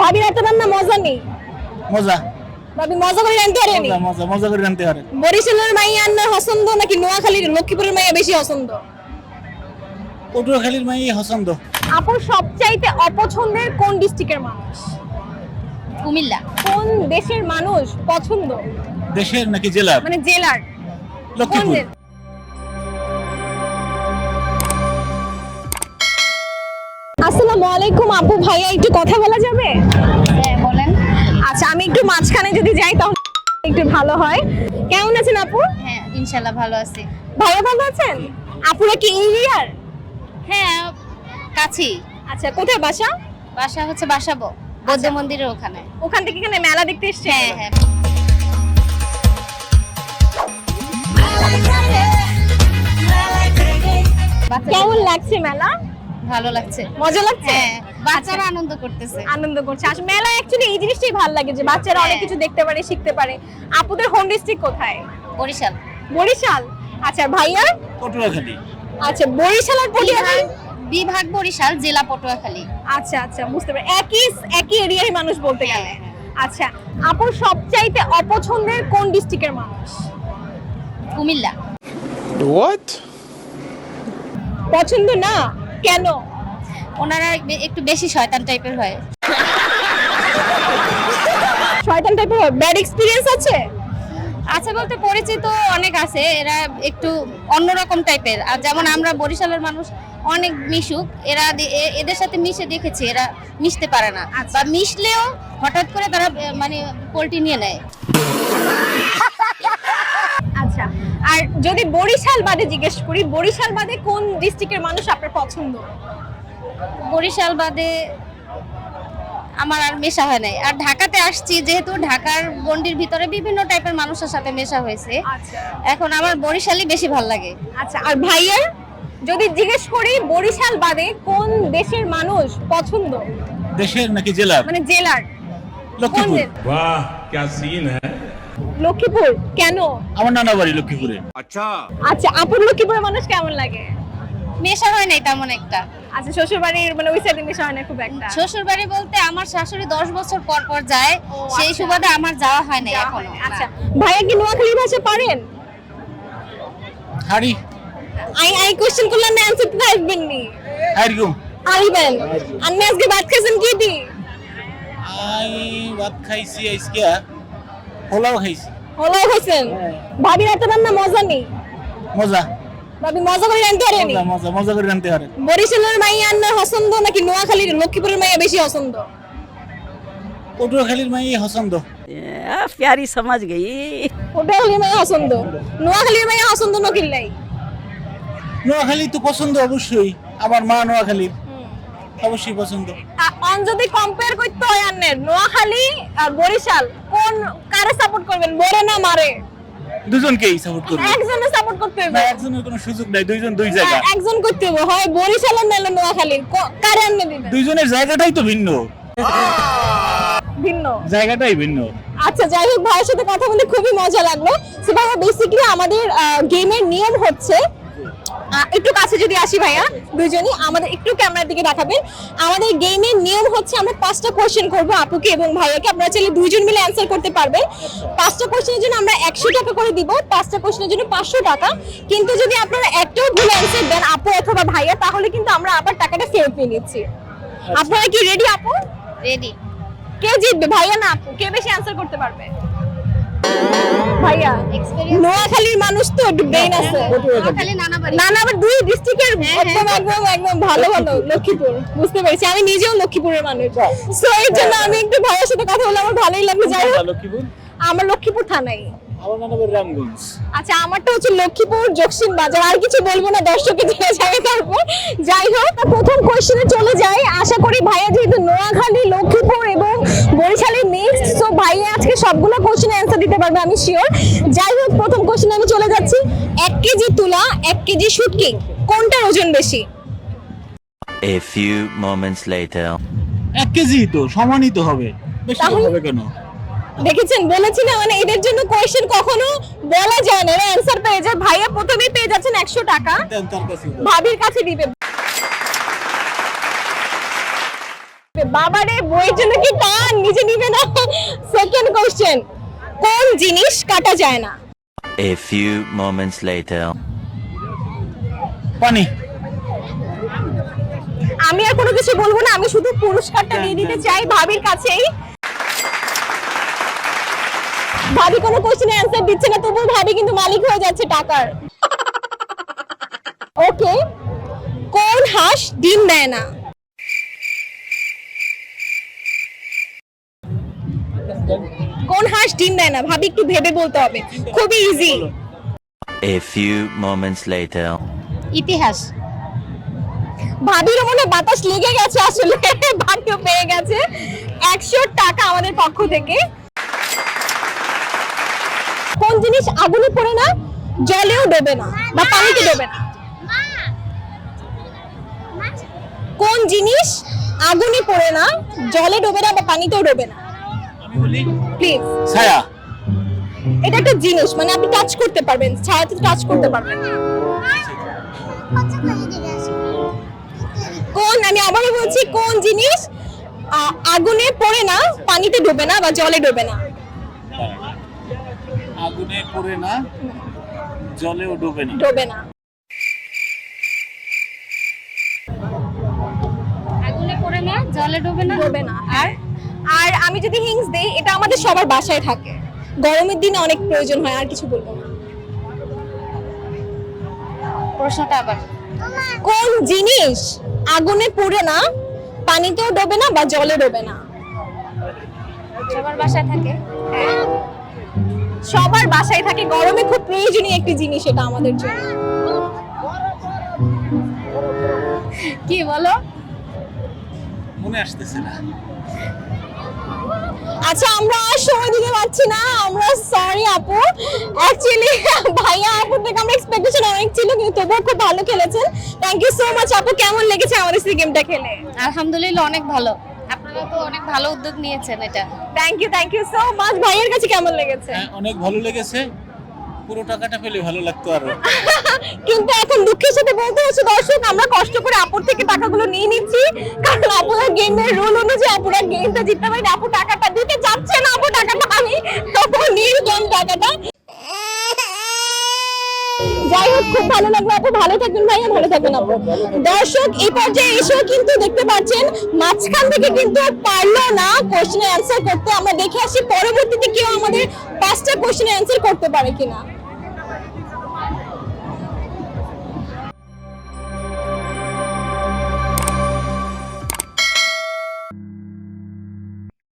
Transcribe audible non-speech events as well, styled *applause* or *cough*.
ভাবির এত রান্না মজা নেই। মজা। ভাবি মজা করে রান্তে মজা মজা মজা করে পারে। বরিশালের মাইয়া আন্নার পছন্দ নাকি নোয়াখালীর লক্ষ্মীপুরের মাইয়া বেশি পছন্দ পটুয়াখালীর মাই হসন্দ। আপুর সবচাইতে অপছন্দের কোন ডিস্ট্রিক্টের মানুষ? কুমিল্লা। কোন দেশের মানুষ পছন্দ? দেশের নাকি জেলার? মানে জেলার। লক্ষ্মীপুর। আসসালামু আলাইকুম আপু ভাইয়া একটু কথা বলা যাবে? হ্যাঁ বলেন। আচ্ছা আমি একটু মাঝখানে যদি যাই তাহলে একটু ভালো হয়। কেমন আছেন আপু? হ্যাঁ ইনশাল্লাহ ভালো আছি। ভাইয়া ভালো আছেন? আপুরা কি এরিয়ার হ্যাঁ কাছেই। আচ্ছা কোথায় বাসা? বাসা হচ্ছে বাসাবো বৌদ্ধ মন্দিরের ওখানে। ওখান থেকে এখানে মেলা দেখতে এসছে হ্যাঁ হ্যাঁ। কেমন লাগছে মেলা? ভালো লাগছে। মজা লাগছে? হ্যাঁ বাচ্চারা আনন্দ করতেছে। আনন্দ করছে। আসলে মেলা অ্যাকচুয়ালি এই জিনিসটাই ভালো লাগে যে বাচ্চারা অনেক হ্যাঁ। কিছু দেখতে পারে শিখতে পারে। আপুদের হোম ডিস্ট্রিক্ট কোথায়? বরিশাল। বরিশাল? আচ্ছা ভাইয়া? পটুয়াখালী। আচ্ছা বরিশাল আর পটিয়াখালী? বিভাগ বরিশাল জেলা পটুয়াখালী। আচ্ছা আচ্ছা বুঝতে পারি একই একই এরিয়ার মানুষ বলতে গেলে। হ্যাঁ, আচ্ছা আপুর সবচাইতে অপছন্দের কোন ডিস্ট্রিক্টের মানুষ? কুমিল্লা। What? পছন্দ না? কেন? ওনারা একটু বেশি শয়তান টাইপের হয়। শয়তান টাইপের ব্যাড এক্সপিরিয়েন্স আছে? আছে বলতে পরিচিত অনেক আছে এরা একটু অন্যরকম টাইপের আর যেমন আমরা বরিশালের মানুষ অনেক মিশুক এরা এদের সাথে মিশে দেখেছি এরা মিশতে পারে না। বা মিশলেও হঠাৎ করে তারা মানে পোল্ট্রি নিয়ে নেয়। আচ্ছা *laughs* আর যদি বরিশাল বাদে জিজ্ঞেস করি বরিশাল বাদে কোন ডিস্ট্রিক্টের মানুষ আপনার পছন্দ? বরিশাল বাদে আমার আর মেশা হয় নাই। আর ঢাকাতে আসছি যেহেতু ঢাকার বন্ডির ভিতরে বিভিন্ন টাইপের মানুষের সাথে মেশা হয়েছে। আচ্ছা। এখন আমার বরিশালই বেশি ভালো লাগে। আচ্ছা আর ভাইয়ার? যদি জিজ্ঞেস করি বরিশাল বাদে কোন দেশের মানুষ পছন্দ? দেশের নাকি জেলার? মানে জেলার। লক্ষ্মীপুর। বাহ কি সিন হ্যায়। লক্ষ্মীপুর? কেন? আমার নানা বাড়ি লক্ষ্মীপুরে। আচ্ছা। আপুর লক্ষ্মীপুরের মানুষ কেমন লাগে? মেশা হয় নাই তেমন একটা। আচ্ছা শ্বশুর বাড়ির মানে ওই সাইডে মিশা হয় না খুব একটা? শ্বশুর বাড়ি বলতে আমার শাশুড়ি দশ বছর পর পর যায় সেই আচ্ছা। সুবাদে আমার যাওয়া হয় না এখনও। আচ্ছা। ভাইয়া কি নোয়াখালী ভাষা পারেন? হাড়ি আই আই কোশ্চেন করলাম না অ্যানসার তো আসবেন নি হাড়িগুম আইবেন আপনি আজকে ভাত খাইছেন কি দি? আই ভাত খাইছি আজকে। পোলাও খাইছি। পোলাও খাইছেন? হ্যাঁ। ভাবি রাতে রান্না মজা নেই? মজা। ভাবি মজা করে রান্না পারেন? মজা মজা করে রান্না পারেন বরিশালের মাই আন্না পছন্দ নাকি নোয়াখালীর? লক্ষীপুরের মাই বেশি পছন্দ পটুয়াখালীর মাই পছন্দ প্যারি সমাজ গই পটুয়াখালীর মাই পছন্দ নোয়াখালীর মাইয়া পছন্দ নকিল্লাই নোয়াখালী তো পছন্দ অবশ্যই। আমার মা নোয়াখালীর। অবশ্যই পছন্দ। অন যদি কম্পেয়ার করতে হয় আন্নের নোয়াখালী আর বরিশাল কোন কারে সাপোর্ট করবেন? বলে না মারে। দুজনকেই সাপোর্ট করবে। একজনের সাপোর্ট করতে না হবে একজনের কোনো সুযোগ নাই দুইজন দুই জায়গা। একজন করতে হবে হয় বরিশাল আর নাহলে নোয়াখালী। কারে আনবে দিবেন? দুইজনের জায়গাটাই তো ভিন্ন। ভিন্ন। জায়গাটাই ভিন্ন। আচ্ছা যাই হোক ভাইয়ের সাথে কথা বলে খুবই মজা লাগল। সে ভাইয়া বেসিক্যালি আমাদের গেমের নিয়ম হচ্ছে একটু কাছে যদি আসি ভাইয়া দুজনই আমাদের একটু ক্যামেরার দিকে দেখাবেন। আমাদের গেমের নিয়ম হচ্ছে আমরা পাঁচটা কোশ্চেন করব আপুকে এবং ভাইয়াকে। আপনারা চাইলে দুইজন মিলে অ্যান্সার করতে পারবেন। পাঁচটা কোশ্চেনের জন্য আমরা একশো টাকা করে দিব পাঁচটা কোশ্চেনের জন্য পাঁচশো টাকা। কিন্তু যদি আপনারা একটাও ভুল অ্যান্সার দেন আপু অথবা ভাইয়া তাহলে কিন্তু আমরা আবার টাকাটা ফেরত নিয়ে নিচ্ছি। আপনারা কি রেডি আপু? রেডি কে জিতবে? ভাইয়া না আপু? কে বেশি অ্যান্সার করতে পারবে? ভাইয়া নোয়াখালীর মানুষ তো একটু ব্রেন আছে। খালি নানা বাড়ি। না না আবার দুই ডিস্ট্রিক্টের হ্যাঁ, একদম একদম একদম ভালো ভালো লক্ষ্মীপুর। বুঝতে পেরেছি। আমি নিজেও লক্ষ্মীপুরের মানুষ। সো এর জন্য আমি একটু ভাইয়ের সাথে কথা বলে আমার ভালোই লাগল। যাই হোক আমার লক্ষ্মীপুর থানায়। আচ্ছা আমারটা হচ্ছে লক্ষ্মীপুর জকসিন বাজার। আর কিছু বলব না দর্শকে জেনে যাবে তারপর। যাই হোক প্রথম কোশ্চেনে চলে যাই। আশা করি ভাইয়া যেহেতু নোয়াখালী লক্ষ্মীপুর এবং বরিশালে মিক্সড সো ভাইয়া আজকে সবগুলো পারবে আমি শিওর যাই হোক প্রথম কোশ্চেনে আমি চলে যাচ্ছি। এক কেজি তুলা এক কেজি শুটকি কোনটার ওজন বেশি? A few moments later. এক কেজি তো সমানই তো হবে। বেশি হবে কেন? দেখেছেন বলেছি না মানে এদের জন্য কোয়েশ্চেন কখনো বলা যায় না। এরা অ্যান্সার পেয়ে যায়। ভাইয়া প্রথমেই পেয়ে যাচ্ছেন একশো টাকা। ভাবির কাছে দিবে। বাবারে বইয়ের জন্য কি টান? নিজে নিবে না। সেকেন্ড কোশ্চেন কোন জিনিস কাটা যায় না। A few moments later. পানি। আমি আর কোনো কিছু বলব না আমি শুধু পুরস্কারটা নিয়ে দিতে চাই ভাবির কাছেই। ভাবি কোনো কোশ্চেনের অ্যান্সার দিচ্ছে না তবুও ভাবি কিন্তু মালিক হয়ে যাচ্ছে টাকার। ওকে কোন হাঁস ডিম দেয় না? কোন হাঁস ডিম দেয় না? ভাবি একটু ভেবে বলতে হবে। খুবই easy A few moments later. ইতিহাস। ভাবির মনে বাতাস লেগে গেছে আসলে ভাবিও পেয়ে গেছে। একশো টাকা আমাদের পক্ষ থেকে। কোন জিনিস আগুনে পড়ে না জলেও ডোবে না বা পানিতে ডোবে না? কোন জিনিস আগুনে পড়ে না জলে ডোবে না বা পানিতেও ডোবে না? বলি? প্লিজ ছায়া। এটা একটা জিনিস মানে আপনি টাচ করতে পারবেন ছায়াতে টাচ করতে পারবেন কোন আমি আবারও বলছি কোন জিনিস আ- আগুনে পড়ে না পানিতে ডোবে না বা জলে ডোবে না? আগুনে পড়ে না জলেও ডুবে না। ডোবে না। আগুনে পড়ে না জলে ডুবে না? ডোবে না। আর? আর আমি যদি হিংস দেই, এটা আমাদের সবার বাসায় থাকে। গরমের দিনে অনেক প্রয়োজন হয়, আর কিছু বলব না। প্রশ্নটা আবার। কোন জিনিস আগুনে পুড়ে না, পানিতেও ডোবে না বা জলে ডোবে না? সবার বাসায় থাকে। সবার বাসায় থাকে। গরমে খুব প্রয়োজনীয় একটি জিনিস এটা আমাদের জন্য। কি বলো? মনে আসতেছে না। আচ্ছা আমরা আর সময় দিতে পারছি না। আমরা সরি আপু। অ্যাকচুয়ালি ভাইয়া আপুর থেকে আমরা এক্সপেকটেশন অনেক ছিল কিন্তু তবুও খুব ভালো খেলেছেন। থ্যাংক ইউ সো মাচ আপু। কেমন লেগেছে আমাদের সেই গেমটা খেলে? আলহামদুলিল্লাহ অনেক ভালো। আপনারা তো অনেক ভালো উদ্যোগ নিয়েছেন এটা। Thank you thank you so much ভাইয়ের কাছে কেমন লেগেছে? হ্যাঁ, অনেক ভালো লেগেছে। পুরো টাকাটা পেলে ভালো লাগতো আরও। *laughs* কিন্তু এখন দুঃখের সাথে বলতে হচ্ছে দর্শক আমরা কষ্ট করে আপুর থেকে টাকাগুলো নিয়ে নিচ্ছি। কারণ আপুরা গেমের রুল অনুযায়ী আপুরা গেমটা জিততে পারেন। আপু টাকাটা দিতে চাচ্ছে না আপু টাকাটা আমি তখন নিয়ে যাই হোক, খুব ভালো লাগল আপু। ভালো থাকবেন ভাইয়া, ভালো থাকবেন আপু। দর্শক, এই পর্যায়ে এসেও কিন্তু দেখতে পাচ্ছেন, মাঝখান থেকে কিন্তু পারল না কোশ্চেনের অ্যান্সার করতে। আমরা দেখে আসি পরবর্তীতে কেউ আমাদের পাঁচটা কোশ্চেনের অ্যান্সার করতে পারে কিনা।